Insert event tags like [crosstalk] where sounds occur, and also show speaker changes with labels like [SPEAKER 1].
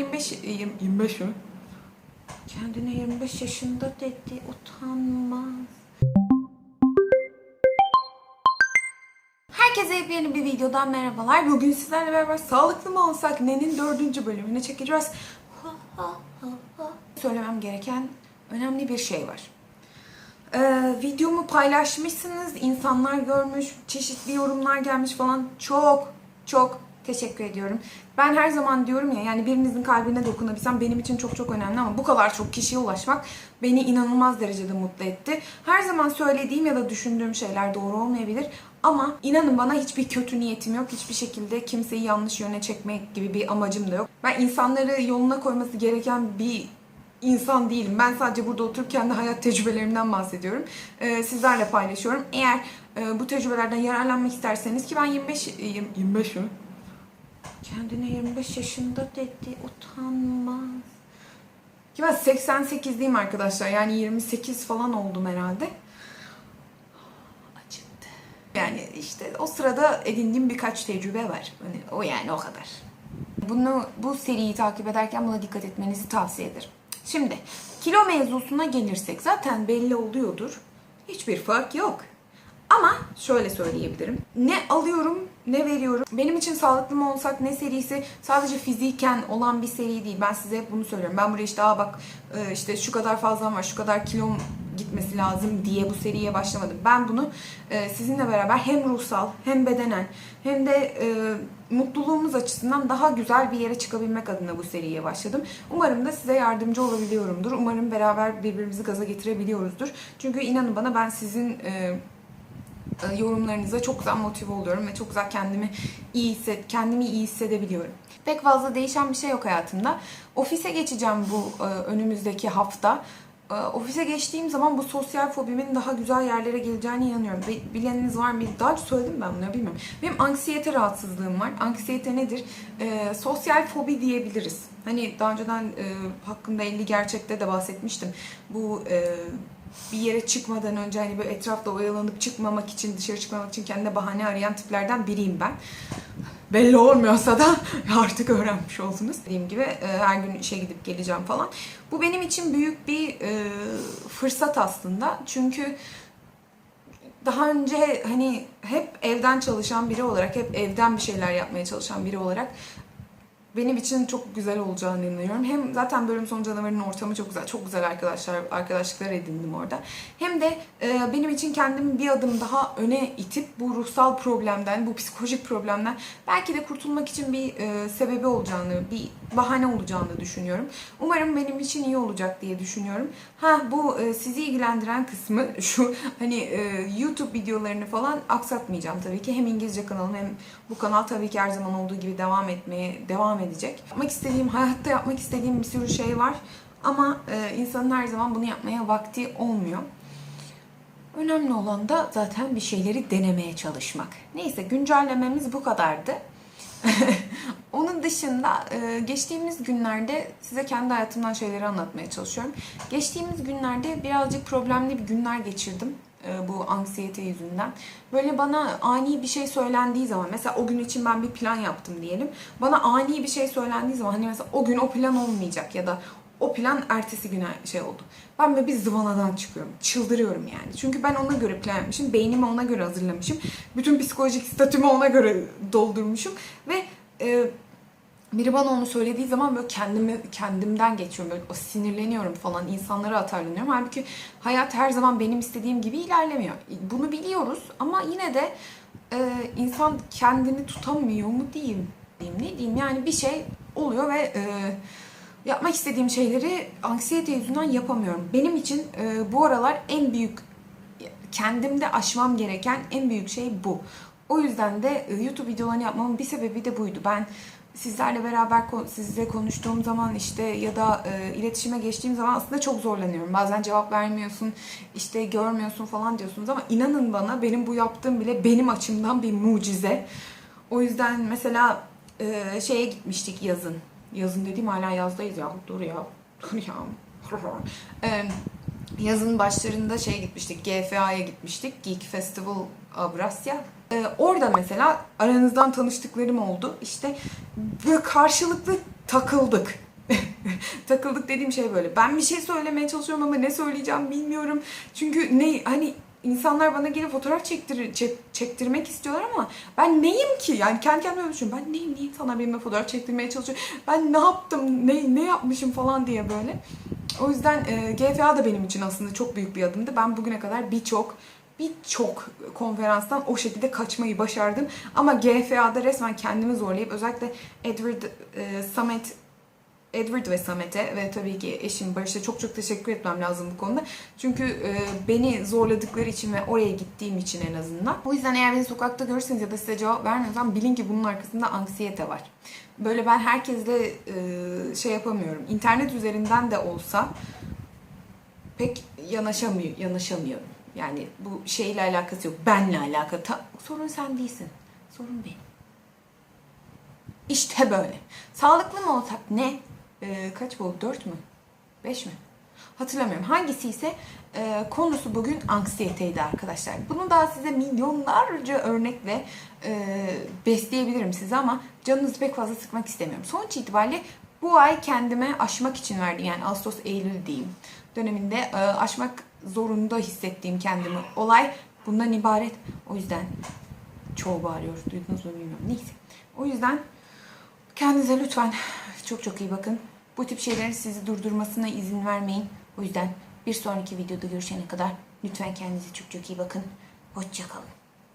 [SPEAKER 1] 25 yirmi- 25 mi? Kendine 25 yaşında dedi utanmaz. Herkese yepyeni bir videodan merhabalar. Bugün sizlerle beraber sağlıklı mı olsak nenin dördüncü bölümünü çekeceğiz. Söylemem gereken önemli bir şey var. Ee, videomu paylaşmışsınız, insanlar görmüş, çeşitli yorumlar gelmiş falan. Çok çok teşekkür ediyorum. Ben her zaman diyorum ya yani birinizin kalbine dokunabilsem benim için çok çok önemli ama bu kadar çok kişiye ulaşmak beni inanılmaz derecede mutlu etti. Her zaman söylediğim ya da düşündüğüm şeyler doğru olmayabilir ama inanın bana hiçbir kötü niyetim yok. Hiçbir şekilde kimseyi yanlış yöne çekmek gibi bir amacım da yok. Ben insanları yoluna koyması gereken bir insan değilim. Ben sadece burada oturup kendi hayat tecrübelerimden bahsediyorum. Ee, sizlerle paylaşıyorum. Eğer e, bu tecrübelerden yararlanmak isterseniz ki ben 25 e, 25 mi? Kendine 25 yaşında dedi utanmaz. Ki ben 88'liyim arkadaşlar. Yani 28 falan oldum herhalde. Acıttı. Yani işte o sırada edindiğim birkaç tecrübe var. Hani o yani o kadar. Bunu bu seriyi takip ederken buna dikkat etmenizi tavsiye ederim. Şimdi kilo mevzusuna gelirsek zaten belli oluyordur. Hiçbir fark yok. Ama şöyle söyleyebilirim. Ne alıyorum ne veriyorum. Benim için sağlıklı mı olsak ne serisi sadece fiziken olan bir seri değil. Ben size hep bunu söylüyorum. Ben buraya işte Aa bak e, işte şu kadar fazlam var, şu kadar kilom gitmesi lazım diye bu seriye başlamadım. Ben bunu e, sizinle beraber hem ruhsal hem bedenen hem de e, mutluluğumuz açısından daha güzel bir yere çıkabilmek adına bu seriye başladım. Umarım da size yardımcı olabiliyorumdur. Umarım beraber birbirimizi gaza getirebiliyoruzdur. Çünkü inanın bana ben sizin yorumlarınıza çok güzel motive oluyorum ve çok güzel kendimi iyi hisset, kendimi iyi hissedebiliyorum. Pek fazla değişen bir şey yok hayatımda. Ofise geçeceğim bu e, önümüzdeki hafta. E, Ofise geçtiğim zaman bu sosyal fobimin daha güzel yerlere geleceğine inanıyorum. Bi- Bileniniz var mı? Daha önce söyledim ben bunları bilmiyorum. Benim anksiyete rahatsızlığım var. Anksiyete nedir? E, sosyal fobi diyebiliriz. Hani daha önceden e, hakkında 50 gerçekte de bahsetmiştim. Bu e, bir yere çıkmadan önce hani böyle etrafta oyalanıp çıkmamak için, dışarı çıkmamak için kendine bahane arayan tiplerden biriyim ben. Belli olmuyorsa da [laughs] artık öğrenmiş oldunuz. Dediğim gibi e, her gün işe gidip geleceğim falan. Bu benim için büyük bir e, fırsat aslında. Çünkü daha önce hani hep evden çalışan biri olarak, hep evden bir şeyler yapmaya çalışan biri olarak benim için çok güzel olacağını inanıyorum. Hem zaten bölüm sonu canavarının ortamı çok güzel. Çok güzel arkadaşlar, arkadaşlıklar edindim orada. Hem de e, benim için kendimi bir adım daha öne itip bu ruhsal problemden, bu psikolojik problemden belki de kurtulmak için bir e, sebebi olacağını, bir bahane olacağını düşünüyorum. Umarım benim için iyi olacak diye düşünüyorum. Ha bu e, sizi ilgilendiren kısmı [laughs] şu hani e, YouTube videolarını falan aksatmayacağım tabii ki. Hem İngilizce kanalım hem bu kanal tabii ki her zaman olduğu gibi devam etmeye devam edecek. Yapmak istediğim, hayatta yapmak istediğim bir sürü şey var. Ama e, insanın her zaman bunu yapmaya vakti olmuyor. Önemli olan da zaten bir şeyleri denemeye çalışmak. Neyse güncellememiz bu kadardı. [laughs] Onun dışında e, geçtiğimiz günlerde size kendi hayatımdan şeyleri anlatmaya çalışıyorum. Geçtiğimiz günlerde birazcık problemli bir günler geçirdim bu anksiyete yüzünden. Böyle bana ani bir şey söylendiği zaman mesela o gün için ben bir plan yaptım diyelim. Bana ani bir şey söylendiği zaman hani mesela o gün o plan olmayacak ya da o plan ertesi güne şey oldu. Ben böyle bir zıvanadan çıkıyorum. Çıldırıyorum yani. Çünkü ben ona göre plan yapmışım. Beynimi ona göre hazırlamışım. Bütün psikolojik statümü ona göre doldurmuşum. Ve e, biri bana onu söylediği zaman böyle kendimi kendimden geçiyorum. Böyle sinirleniyorum falan. insanlara atarlanıyorum. Halbuki hayat her zaman benim istediğim gibi ilerlemiyor. Bunu biliyoruz ama yine de e, insan kendini tutamıyor mu diyeyim. diyeyim ne diyeyim yani bir şey oluyor ve e, yapmak istediğim şeyleri anksiyete yüzünden yapamıyorum. Benim için e, bu aralar en büyük kendimde aşmam gereken en büyük şey bu. O yüzden de e, YouTube videolarını yapmamın bir sebebi de buydu. Ben sizlerle beraber sizle konuştuğum zaman işte ya da e, iletişime geçtiğim zaman aslında çok zorlanıyorum. Bazen cevap vermiyorsun, işte görmüyorsun falan diyorsunuz ama inanın bana benim bu yaptığım bile benim açımdan bir mucize. O yüzden mesela e, şeye gitmiştik yazın. Yazın dediğim hala yazdayız ya. Dur ya. Dur ya. [laughs] E, yazın başlarında şey gitmiştik. GFA'ya gitmiştik. Geek Festival Avrasya. E, orada mesela aranızdan tanıştıklarım oldu. İşte böyle karşılıklı takıldık. [laughs] Takıldık dediğim şey böyle. Ben bir şey söylemeye çalışıyorum ama ne söyleyeceğim bilmiyorum. Çünkü ne hani insanlar bana gelip fotoğraf çektir, çek- çektirmek istiyorlar ama ben neyim ki? Yani kendi kendime öyle düşünüyorum. Ben neyim? Niye insanlar benimle fotoğraf çektirmeye çalışıyor? Ben ne yaptım? Ne, ne yapmışım falan diye böyle. O yüzden e, GFA da benim için aslında çok büyük bir adımdı. Ben bugüne kadar birçok birçok konferanstan o şekilde kaçmayı başardım. Ama GFA'da resmen kendimi zorlayıp özellikle Edward e, Samet Edward ve Samet'e ve tabii ki eşim Barış'a çok çok teşekkür etmem lazım bu konuda. Çünkü e, beni zorladıkları için ve oraya gittiğim için en azından. O yüzden eğer beni sokakta görürseniz ya da size cevap vermiyorsam bilin ki bunun arkasında anksiyete var. Böyle ben herkesle e, şey yapamıyorum. İnternet üzerinden de olsa pek yanaşamıyor, yanaşamıyorum. Yani bu şeyle alakası yok. Benle alakalı. Ta- sorun sen değilsin. Sorun benim. İşte böyle. Sağlıklı mı olsak ne? Ee, kaç bu? Dört mü? Beş mi? Hatırlamıyorum. Hangisi ise e, konusu bugün anksiyeteydi arkadaşlar. Bunu daha size milyonlarca örnekle e, besleyebilirim size ama canınızı pek fazla sıkmak istemiyorum. Sonuç itibariyle bu ay kendime aşmak için verdim. Yani Ağustos, Eylül diyeyim döneminde e, aşmak zorunda hissettiğim kendimi olay bundan ibaret. O yüzden çoğu bağırıyor. Duydunuz mu bilmiyorum. Neyse. O yüzden kendinize lütfen çok çok iyi bakın. Bu tip şeylerin sizi durdurmasına izin vermeyin. O yüzden bir sonraki videoda görüşene kadar lütfen kendinize çok çok iyi bakın. Hoşçakalın.